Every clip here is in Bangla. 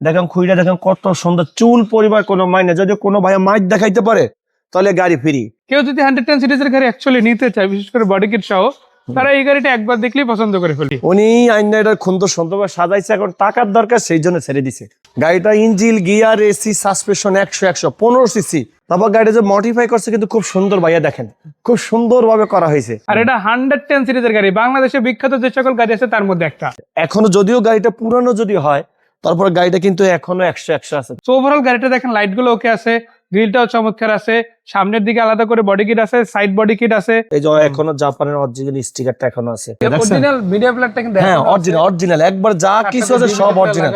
দেখেন খুঁড়িটা দেখেন কত সুন্দর। চুল পরিবার কোনো মাইনে যদি কোনো ভাইয়া মাইক দেখাইতে পারে তাহলে গাড়ি ফ্রি। কেউ যদি হান্ড্রেড টেন সিরিজের গাড়ি অ্যাকচুয়ালি নিতে চায় বিশেষ করে বডি কিট সহ তারা এই গাড়িটা একবার দেখলেই পছন্দ করে ফেলি উনি আইনা এটা সুন্দর সাজাইছে এখন টাকার দরকার সেই জন্য ছেড়ে দিছে। গাড়িটা ইঞ্জিল গিয়ার এসি সাসপেনশন একশো একশো পনেরো সিসি তারপর গাড়িটা যে মডিফাই করছে কিন্তু খুব সুন্দর ভাইয়া দেখেন। খুব সুন্দর ভাবে করা হয়েছে। আর এটা হান্ড্রেড টেন সিরিজের গাড়ি বাংলাদেশে বিখ্যাত যে সকল গাড়ি আছে তার মধ্যে একটা। এখনও যদিও গাড়িটা পুরানো যদি হয় তারপর গাড়িটা কিন্তু এখনও একশো একশো আছে। তো ওভারঅল গাড়িটা দেখেন লাইটগুলো ওকে আছে গ্রিলটাও চমৎকার আছে সামনের দিকে আলাদা করে বডি কিট আছে সাইড বডি কিট আছে। এই যে এখনও জাপানের অরিজিনাল স্টিকারটা এখনও আছে। অরিজিনাল মিডিয়া প্লেটটা কিন্তু হ্যাঁ অরিজিনাল অরিজিনাল একবার যা কিছু আছে সব অরিজিনাল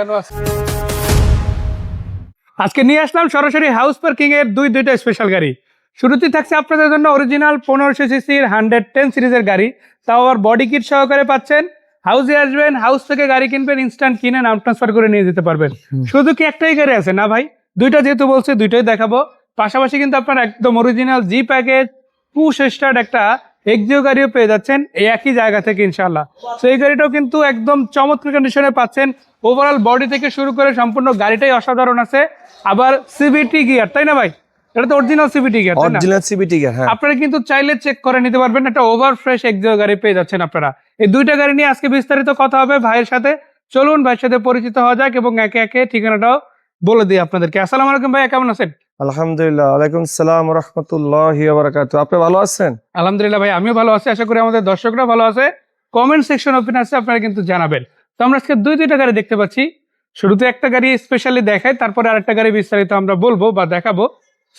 আজকে নিয়ে আসলাম সরাসরি হাউস পার্কিং এর দুই দুইটা স্পেশাল গাড়ি। শুরুতেই থাকছে আপনাদের জন্য অরিজিনাল পনেরোশো সিসির হান্ড্রেড টেন সিরিজের গাড়ি। তাও আবার বডি কিট সহকারে পাচ্ছেন। হাউসে আসবেন হাউস থেকে গাড়ি কিনবেন ইনস্ট্যান্ট কিনে নাম ট্রান্সফার করে নিয়ে যেতে পারবেন। শুধু কি একটাই গাড়ি আছে? না ভাই দুইটা যেহেতু বলছে দুইটাই দেখাবো। পাশাপাশি কিন্তু আপনার একদম original G package push start একটা এক্সিও গাড়িও পেয়ে যাচ্ছেন এই একই জায়গা থেকে ইনশাল্লাহ তো এই গাড়িটাও কিন্তু একদম চমৎকার কন্ডিশনে পাচ্ছেন। ওভারঅল বডি থেকে শুরু করে সম্পূর্ণ গাড়িটাই অসাধারণ আছে। আবার সিবিটি গিয়ার তাই না ভাই? এটা তো original CVT gear original CVT হ্যাঁ। আপনারা কিন্তু চাইলে চেক করে নিতে পারবেন। একটা ওভার ফ্রেশ এক্সিও গাড়ি পেয়ে যাচ্ছেন আপনারা। এই দুইটা গাড়ি নিয়ে আজকে বিস্তারিত কথা হবে ভাইয়ের সাথে। চলুন ভাইয়ের সাথে পরিচিত হওয়া যাক এবং একে একে ঠিকানাটাও বলে দিই আপনাদেরকে। আসসালামু আলাইকুম ভাইয়া কেমন আছেন? আলহামদুলিল্লাহ ওয়ালাইকুম সালাম রহমতুল্লাহ বারাকাত আপনি ভালো আছেন? আলহামদুলিল্লাহ ভাই আমিও ভালো আছি। আশা করি আমাদের দর্শকরা ভালো আছে। কমেন্ট সেকশন ওপেন আছে আপনারা কিন্তু জানাবেন। তো আমরা আজকে দুই দুইটা গাড়ি দেখতে পাচ্ছি। শুরুতে একটা গাড়ি স্পেশালি দেখাই তারপরে আরেকটা গাড়ি বিস্তারিত আমরা বলব বা দেখাবো।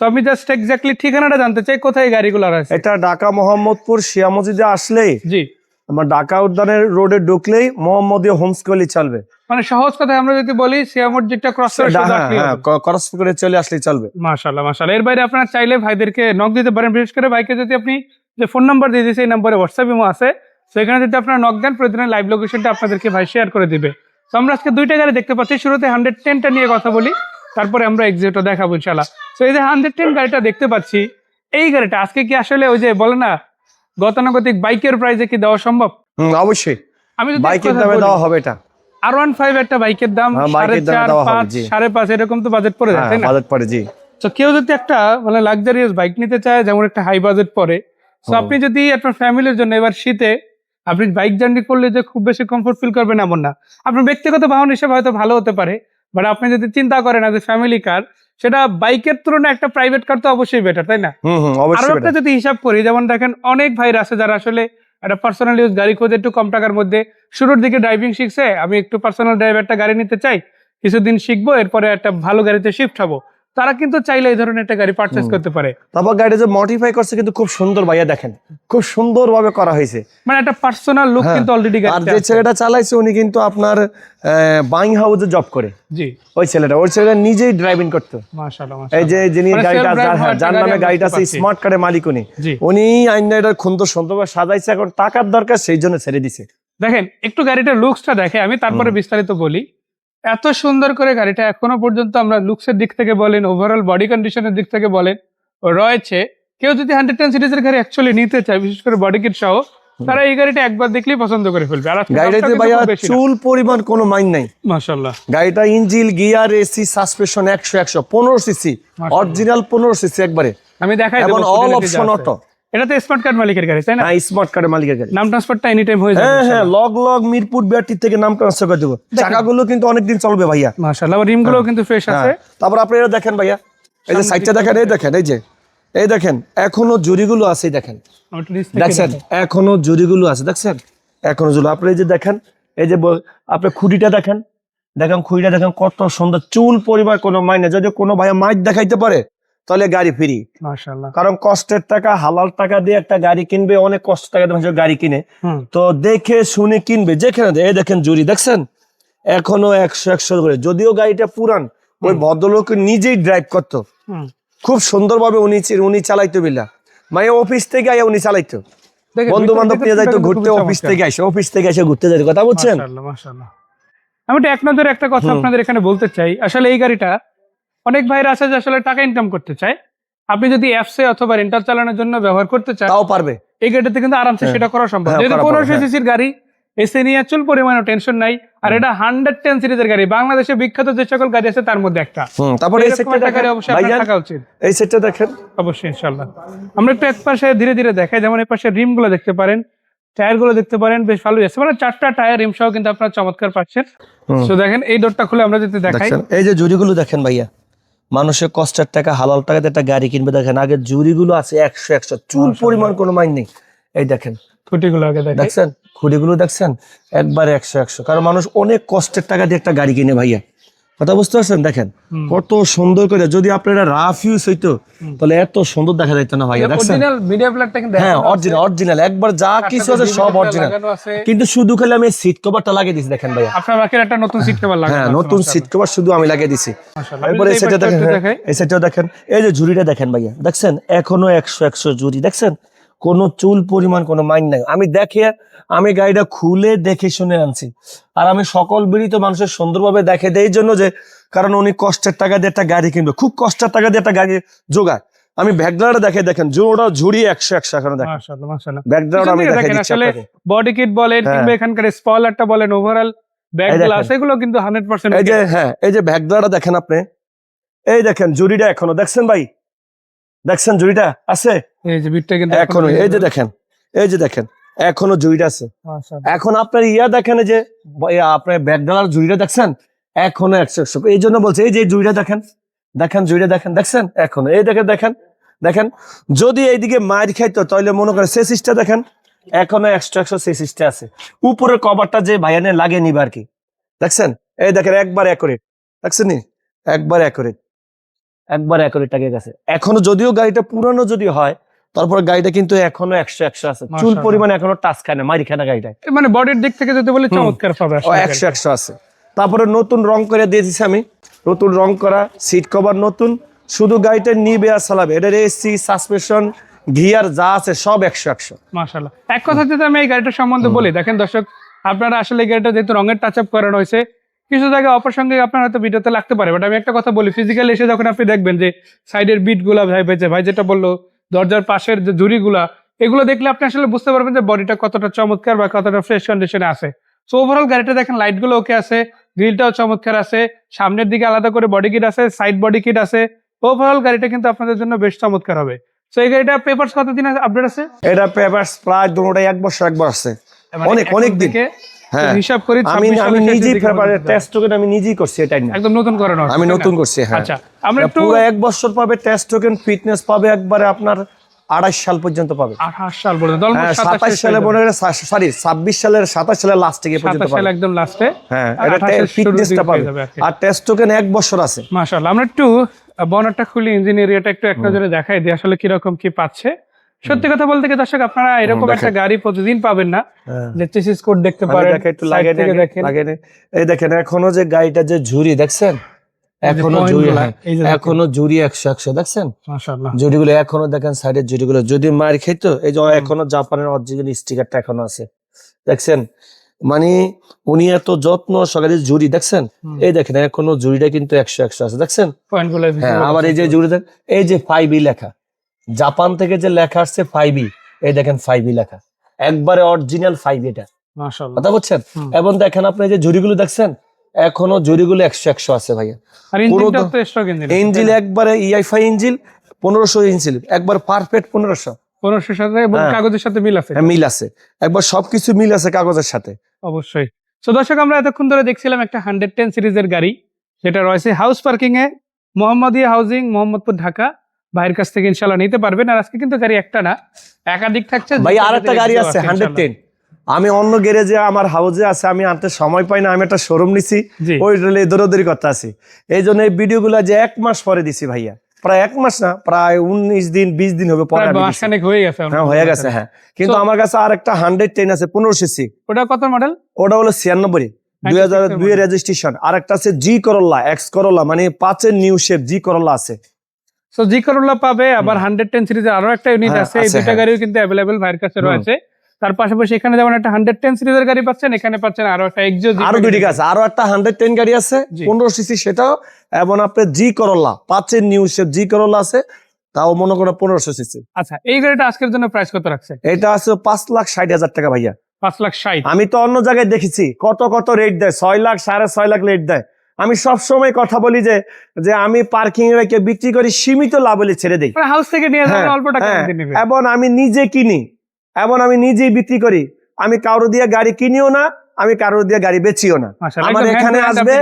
আমি জাস্ট এক্স্যাক্টলি ঠিকানাটা জানতে চাই কোথায় গাড়িগুলো আছে এটা ঢাকা মোহাম্মদপুর শিয়া মসজিদে আসলেই জি। আমার ঢাকা উদ্যানের রোডে ঢুকলেই মোহাম্মদীয় হোমস গলি চলবে। মানে সহজ কথায় আমরা যদি বলি মসজিদটা ক্রস করে হ্যাঁ হ্যাঁ ক্রস করে চলে চলবে। মাশাল্লাহ মাশাল্লাহ এর বাইরে আপনারা চাইলে ভাইদেরকে নক দিতে পারেন। বিশেষ করে ভাইকে যদি আপনি যে ফোন নাম্বার দিয়ে দিয়েছে এই নাম্বারে হোয়াটসঅ্যাপ ইমো আছে সেখানে যদি আপনারা নক দেন প্রতিদিনের লাইভ লোকেশনটা আপনাদেরকে ভাই শেয়ার করে দিবে। তো আমরা আজকে দুইটা গাড়ি দেখতে পাচ্ছি। শুরুতে হান্ড্রেড টেনটা নিয়ে কথা বলি তারপরে আমরা এক্সিটটা দেখাবো ইনশাল্লাহ তো এই যে হান্ড্রেড টেন গাড়িটা দেখতে পাচ্ছি এই গাড়িটা আজকে কি আসলে ওই যে বলে না গতানুগতিক বাইকের প্রাইসে কি দেওয়া সম্ভব? অবশ্যই। আমি যদি বাইকের দামে দেওয়া হবে এটা। আর ওয়ান ফাইভ একটা বাইকের দাম হ্যাঁ, সাড়ে চার পাঁচ সাড়ে পাঁচ এরকম তো বাজেট পড়ে যায় হ্যাঁ তাই না? বাজেট পড়ে জি। তো কেউ যদি একটা মানে লাক্সারিয়াস বাইক নিতে চায় যেমন একটা হাই বাজেট পরে তো আপনি যদি আপনার ফ্যামিলির জন্য এবার শীতে আপনি বাইক জার্নি করলে যে খুব বেশি কমফোর্ট ফিল করবেন এমন না। আপনার ব্যক্তিগত বাহন হিসেবে হয়তো ভালো হতে পারে বাট আপনি যদি চিন্তা করেন যে ফ্যামিলি কার সেটা বাইকের তুলনায় একটা প্রাইভেট কার তো অবশ্যই বেটার তাই না? আরও একটা যদি হিসাব করি যেমন দেখেন অনেক ভাইরা আছে যারা আসলে একটা পার্সোনাল ইউজ গাড়ি খোঁজে একটু কম টাকার মধ্যে। শুরুর দিকে ড্রাইভিং শিখছে আমি একটু পার্সোনাল ড্রাইভ একটা গাড়ি নিতে চাই কিছুদিন শিখব এরপরে একটা ভালো গাড়িতে শিফট হব। তারা কিন্তু চাইলে এই ধরনের একটা গাড়ি পারচেস করতে পারে। তারপর গাড়িটা যে মডিফাই করছে কিন্তু খুব সুন্দর ভাইয়া দেখেন খুব সুন্দর ভাবে করা হয়েছে। মানে একটা পার্সোনাল লুক হ্যাঁ, কিন্তু অলরেডি আর যে ছেলেটা চালাইছে উনি কিন্তু আপনার বাইং হাউসে জব করে। জি। ওই ছেলেটা ওই ছেলেটা নিজেই ড্রাইভিং করতো। মাশাআল্লাহ এই যে যিনি মানে গাড়িটা যার- হ্যাঁ, যার নামে গাড়িটা আছে স্মার্ট কার্ডের মালিক উনি। উনি আইনা এটা সুন্দর সুন্দরভাবে সাজাইছে এখন টাকার দরকার সেই জন্য ছেড়ে দিছে। দেখেন একটু গাড়িটার লুকসটা দেখে আমি তারপরে। বিস্তারিত বলি। এত সুন্দর করে গাড়িটা এখনও পর্যন্ত আমরা লুকসের দিক থেকে বলেন ওভারঅল বডি কন্ডিশনের দিক থেকে বলেন রয়েছে। কেউ যদি হান্ড্রেড টেন সিরিজের গাড়ি অ্যাকচুয়ালি নিতে চায় বিশেষ করে বডি কিট সহ তারা এই গাড়িটা একবার দেখলেই পছন্দ করে ফেলবে। আর গাড়িটাতে ভাইয়া চুল পরিমাণ কোনো মাইন নাই। মাশাল্লাহ গাড়িটা ইঞ্জিল গিয়ার এসি সাসপেনশন একশো একশো পনেরো সিসি অরিজিনাল পনেরো সিসি একবারে। আমি দেখাই দেবো অল অপশন অটো এটা তো স্মার্ট কার্ড মালিকের গাড়ি তাই না? হ্যাঁ স্মার্ট কার্ডের মালিকের গাড়ি। নাম ট্রান্সফারটা এনি টাইম হয়ে যাবে হ্যাঁ হ্যাঁ লগ লগ মিরপুর বিআরটি থেকে নাম ট্রান্সফার করে দেবো। চাকাগুলো কিন্তু অনেকদিন চলবে ভাইয়া। মাশাল্লাহ আবার রিমগুলোও কিন্তু ফ্রেশ আছে। হ্যাঁ তারপর আপনি এটা দেখেন ভাইয়া এই যে সাইডটা দেখেন এই দেখেন। এই যে এই দেখেন এখনও জুরিগুলো আছে দেখেন। দেখছেন। এখনও জুরিগুলো আছে দেখছেন? এখনও জুরি আপনি এই যে দেখেন এই যে আপনি খুঁটিটা দেখেন দেখেন খুঁটিটা দেখেন কত সুন্দর। চুল পরিবার কোনো মাইনে যদি কোনো ভাইয়া মাইক দেখাইতে পারে তাহলে গাড়ি ফ্রি। কারণ কষ্টের টাকা হালাল টাকা দিয়ে একটা গাড়ি কিনবে অনেক কষ্ট টাকা দিয়ে গাড়ি কিনে। তো দেখে শুনে কিনবে যেখানে এই দেখেন জুরি দেখছেন? এখনও একশো একশো করে। যদিও গাড়িটা পুরান ওই। ভদ্রলোক নিজেই ড্রাইভ করতো। খুব সুন্দরভাবে উনি উনি চালাইতো বিল্লা। মানে অফিস থেকে আইয়া উনি চালাইতো। বন্ধু বান্ধব নিয়ে যাইতো ঘুরতে অফিস থেকে আসে অফিস থেকে এসে ঘুরতে যাইতো কথা মাশাআল্লাহ। আমি একটু এক নজরে একটা কথা আপনাদের এখানে বলতে চাই। আসলে এই গাড়িটা অনেক ভাইরা আছে যে আসলে টাকা ইনকাম করতে চায়। আপনি যদি অ্যাপসে অথবা রেন্টাল চালানোর জন্য ব্যবহার করতে চান তাও পারবে। এই গাড়িতে কিন্তু আরামসে হ্যাঁ। সেটা করা সম্ভব। হ্যাঁ, যেহেতু করা পনেরোশো হ্যাঁ। সিসির গাড়ি এসে নিয়ে চুল পরিমাণে টেনশন নাই। আর এটা হান্ড্রেড টেন সিরিজের গাড়ি। বাংলাদেশে বিখ্যাত যে সকল গাড়ি আছে তার মধ্যে একটা। তারপরে এই সেটটা গাড়ি অবশ্যই থাকা উচিত। এই সেটটা দেখেন। অবশ্যই ইনশাল্লাহ আমরা একটু এক পাশে ধীরে ধীরে দেখাই। যেমন এই পাশে রিমগুলো দেখতে পারেন। টায়ারগুলো দেখতে পারেন। বেশ ভালোই আছে। মানে চারটা টায়ার রিম সহ কিন্তু আপনারা চমৎকার পাচ্ছেন। তো দেখেন এই ডোরটা খুলে আমরা যদি দেখাই। এই যে জুড়িগুলো দেখেন ভাইয়া। মানুষের কষ্টের টাকা হালাল টাকাতে একটা গাড়ি কিনবে। দেখেন আগে জুড়িগুলো আছে একশো একশো। চুল পরিমাণ কোনো মাইন নেই। এই দেখেন। খুঁটিগুলো আগে দেখছেন? খুঁটিগুলো দেখছেন? একবারে একশো একশো। কারণ মানুষ অনেক কষ্টের টাকা দিয়ে একটা গাড়ি কিনে ভাইয়া। কথা বুঝতে পারছেন? দেখেন কত সুন্দর করে যদি আপনারা রাফ ইউজ হইতো তাহলে এত সুন্দর দেখা যাইতো না ভাইয়া দেখছেন? হ্যাঁ অরিজিনাল অরিজিনাল একবার যা কিছু আছে সব অরিজিনাল কিন্তু শুধু খালি আমি সিট কভারটা লাগিয়ে দিছি দেখেন ভাইয়া। আপনার বাকির একটা নতুন সিট কভার লাগানো হ্যাঁ নতুন সিট কভার শুধু আমি লাগিয়ে দিছি মাশাআল্লাহ। এরপরে এই সেটটা দেখেন। এই সেটটাও দেখেন এই যে ঝুড়িটা দেখেন ভাইয়া দেখছেন? এখনও একশো একশো ঝুড়ি দেখছেন? কোনো চুল পরিমাণ কোনো মাইন নাই। আমি দেখে আমি গাড়িটা খুলে দেখে শুনে আনছি। আর আমি সকল বিড়ি তো মানুষের সুন্দরভাবে দেখে দেয় জন্য যে কারণ উনি কষ্টের টাকা দিয়ে একটা গাড়ি কিনবে। খুব কষ্টের টাকা দিয়ে একটা গাড়ি জোগায়। আমি ব্যাকগ্রাউন্ডে দেখে দেখেন জোড়া ঝুড়ি একশো একশো এখনও দেখেন। ব্যাকগ্রাউন্ড আমি দেখে দেখেন আসলে বডি কিট বলেন হ্যাঁ। কিংবা এখানকার স্পয়লারটা বলেন ওভারঅল এই গ্লাস এগুলো কিন্তু হান্ড্রেড পার্সেন্ট এই যে হ্যাঁ এই যে ব্যাকগ্রাউন্ডটা দেখেন আপনি। এই দেখেন জুড়িটা এখনও। দেখছেন ভাই? দেখছেন জুড়িটা? আছে? এই যে বিটটা কিন্তু এখনও এই যে দেখেন এই যে দেখেন এখনও জুড়িটা আছে। এখন আপনার ইয়া দেখেন যে আপনার ব্যাকগ্রাউন্ড জুড়িটা দেখছেন? এখনও একশো একশো এই জন্য বলছে এই যে জুড়িটা দেখেন দেখেন জুড়িটা দেখেন দেখছেন? এখনও এই দেখেন দেখেন দেখেন যদি এইদিকে মায়ের খাইতো তাহলে মনে করেন সেসিসটা দেখেন এখনও একশো একশো সেসিসটা আছে। উপরের কভারটা যে ভাইয়ানে লাগে নিবে আর কি। দেখছেন? এই দেখেন একবার একরে দেখছেন একবার একরে একবার একরে টাকে গেছে। এখনও যদিও গাড়িটা পুরানো যদি হয় তারপর গাড়িটা কিন্তু এখনও একশো একশো আছে। চুল পরিমাণ এখনও টাচ খায় না মারি খায় না গাড়িটায়। মানে বডির দিক থেকে যদি বলি চমৎকার পাবে একশো একশো আছে। তারপরে নতুন রং করে দিয়ে দিছি আমি। নতুন রং করা সিট কভার নতুন। শুধু গাড়িটা নিবে আর চালাবে। এটার এসি সাসপেনশন গিয়ার যা আছে সব একশো একশো। মাশাআল্লাহ। এক কথা যদি আমি এই গাড়িটার সম্বন্ধে বলি দেখেন দর্শক আপনারা আসলে এই গাড়িটা যেহেতু রঙের টাচ আপ করানো হয়েছে কিছু জায়গায় অপ্রাসঙ্গিক আপনার হয়তো ভিডিওতে লাগতে পারে বাট আমি একটা কথা বলি ফিজিক্যালি এসে যখন আপনি দেখবেন যে সাইডের বিটগুলা ভাই বেঁচে ভাই যেটা বলল দরজার পাশের যে জুড়িগুলা এগুলো দেখলে আপনি আসলে বুঝতে পারবেন যে বডিটা কতটা চমৎকার বা কতটা ফ্রেশ কন্ডিশনে আছে। সো ওভারঅল গাড়িটা দেখেন লাইটগুলো ওকে আছে গ্রিলটাও চমৎকার আছে সামনের দিকে আলাদা করে বডি কিট আছে সাইড বডি কিট আছে। ওভারঅল গাড়িটা কিন্তু আপনাদের জন্য বেশ চমৎকার হবে। সো এই গাড়িটা পেপারস কতদিন আপডেট আছে? এটা পেপার প্রায় দুটোটাই এক বছর একবার আছে। মানে অনেক, অনেক দিন। হ্যাঁ। হিসাব করি আমি আমি টেস্ট টোকেন আমি নিজেই করছি একদম নতুন করানো আমি নতুন করছি হ্যাঁ। আচ্ছা আমরা একটু পুরো এক বছর পাবে টেস্ট টোকেন ফিটনেস পাবে একবারে আপনার আড়াইশ সাল পর্যন্ত পাবে। আঠাশ সাল পর্যন্ত হ্যাঁ সাতাশ সালে মনে হয় সরি ছাব্বিশ সালের সাতাশ সালের লাস্ট থেকে পর্যন্ত পাবে। একদম লাস্টে হ্যাঁ এটা 28 এর শুরুর ফিটনেসটা পাবে। আর টেস্ট টোকেন এক বছর আছে। মাশাআল্লাহ আমরা একটু বনারটা খুলি ইঞ্জিন এরিয়াটা একটু এক নজরে দেখাই দিই আসলে কীরকম কি পাচ্ছে। সত্যি কথা বলতে কি দর্শক আপনারা এরকম একটা গাড়ি প্রতিদিন পাবেন না। হ্যাঁ। যে চেসিস কোড দেখতে পারেন একটু side লাগে দেখেন এই দেখেন এখনও যে গাড়িটা যে ঝুরি দেখছেন? এখনও গুলা, হ্যাঁ। দেখেন। এখনও ঝুরি একশো একশো দেখছেন? জুড়িগুলো এখনও দেখেন সাইডের জুড়িগুলো যদি মার খেতো এই যে এখনও জাপানের অরিজিনাল স্টিকারটা এখনও আছে। দেখছেন? মানে উনি এত যত্ন সকালে জুড়ি দেখছেন? এই দেখেন এখনও জুড়িটা কিন্তু একশো একশো আছে দেখছেন? হ্যাঁ আবার এই যে জুড়ি দেখ এই যে ফাইভ ই লেখা। জাপান থেকে যে লেখা আসছে ফাইভ ই এই দেখেন ফাইভ ই লেখা। একবারে অরিজিনাল ফাইভ এটা। কথা বলছেন এবং দেখেন আপনি যে জুড়িগুলো দেখছেন এখনও জুড়িগুলো একশো একশো আছে ভাইয়া। ইঞ্জিল একবারে E ইআইফাই ইঞ্জিল পনেরোশো ইঞ্জিল একবার পারফেক্ট পনেরোশো। পনেরোশোর সাথে হ্যাঁ। কাগজের সাথে মিল আছে। হ্যাঁ মিল আছে। একবার সবকিছু মিল আছে কাগজের সাথে। অবশ্যই। তো দর্শক আমরা এতক্ষণ ধরে দেখছিলাম একটা হান্ড্রেড টেন সিরিজের গাড়ি। যেটা রয়েছে হাউস পার্কিং এ মোহাম্মদিয়া হাউজিং মোহাম্মদপুর ঢাকা। ভাইয়ের কাছ থেকে ইনশাল্লাহ নিতে পারবেন। আর আজকে কিন্তু গাড়ি একটা না একাধিক থাকছে ভাই আর একটা গাড়ি আছে হান্ড্রেড টেন আমি অন্য গ্যারেজে আমার হাউজে আছে আমি আনতে সময় পাই না আমি একটা শোরুম নিছি ওই রেলে দৌড়দৌড়ি করতে আছি এই জন্য এই ভিডিওগুলো যে এক মাস পরে দিছি ভাইয়া। প্রায় এক মাস না প্রায় উনিশ দিন বিশ দিন হবে হয়ে গেছে হ্যাঁ হয়ে গেছে হ্যাঁ। কিন্তু আমার কাছে আর একটা হান্ড্রেড টেন আছে পনেরো সিসি ওটা কত মডেল ওটা হলো ছিয়ানব্বই দুই হাজার দুই রেজিস্ট্রেশন আর একটা আছে জি করল্লা এক্স করল্লা মানে পাঁচের নিউ শেপ জি করল্লা আছে। সো জি করোলা পাবে আবার হান্ড্রেড টেন সিরিজের আরও একটা ইউনিট হ্যাঁ, আছে। এই দুটা হ্যাঁ। গাড়িও কিন্তু অ্যাভেলেবেল ভাইয়ের কাছে। রয়েছে। তার পাশাপাশি এখানে যেমন একটা হান্ড্রেড টেন সিরিজের গাড়ি পাচ্ছেন এখানে পাচ্ছেন আরও একটা এক্সিও আরও দুইটি আছে আরও একটা হান্ড্রেড টেন গাড়ি আছে। পনেরো সিসি সেটাও এবং আপনার জি করল্লা পাঁচের নিউ শেপ জি করল্লা আছে তাও মনে করো পনেরোশো সিসি আচ্ছা এই গাড়িটা আজকের জন্য প্রাইস কত রাখছে? এটা আছে পাঁচ লাখ ষাট হাজার টাকা ভাইয়া। পাঁচ লাখ ষাট। আমি তো অন্য জায়গায় দেখেছি কত কত রেট দেয় ছয় লাখ সাড়ে ছয় লাখ রেট দেয়। আমি সব সময় কথা বলি যে যে আমি পার্কিং রেখে বিক্রি করি সীমিত লাভ হলে ছেড়ে দিই। মানে হাউস থেকে নিয়ে যাবেন হ্যাঁ, অল্প টাকা হ্যাঁ, এবং আমি নিজে কিনি। এবং আমি নিজেই বিক্রি করি। আমি কারও দিয়ে গাড়ি কিনিও না আমি কারও দিয়ে গাড়ি বেচিও না। আমার এখানে আসবে।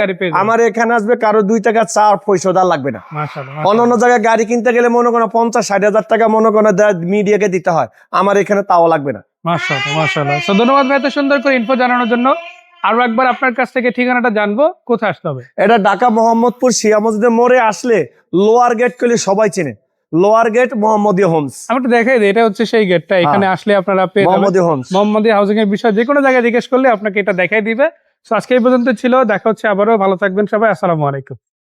আমার এখানে আসবে কারও দুই টাকা চার পয়সা দেওয়ার লাগবে না। অন্য অন্য জায়গায় গাড়ি কিনতে গেলে মনে করো পঞ্চাশ ষাট হাজার টাকা মনে করো মিডিয়াকে দিতে হয়। আমার এখানে তাও লাগবে না। মাশাআল্লাহ। So, ধন্যবাদ ভাই এত সুন্দর করে ইনফো জানানোর জন্য। আরও একবার আপনার কাছ থেকে ঠিকানাটা জানব কোথায় আসতে হবে? এটা ঢাকা মোহাম্মদপুর শিয়া মসজিদের মোড়ে আসলে লোয়ার গেট করলে সবাই চেনে। Lower gate Mohammadi homes. আমি একটু দেখাই দিই এটা হচ্ছে সেই গেটটা এখানে আসলে আপনারা পেয়ে যাবেন। মোহাম্মদীয় হোমস। মোহাম্মদী হাউজিং এর বিষয় যে কোনো জায়গায় জিজ্ঞেস করলে আপনাকে এটা দেখাই দিবে। তো আজকে এই পর্যন্ত ছিল দেখা হচ্ছে আবারও ভালো থাকবেন সবাই আসসালামু আলাইকুম।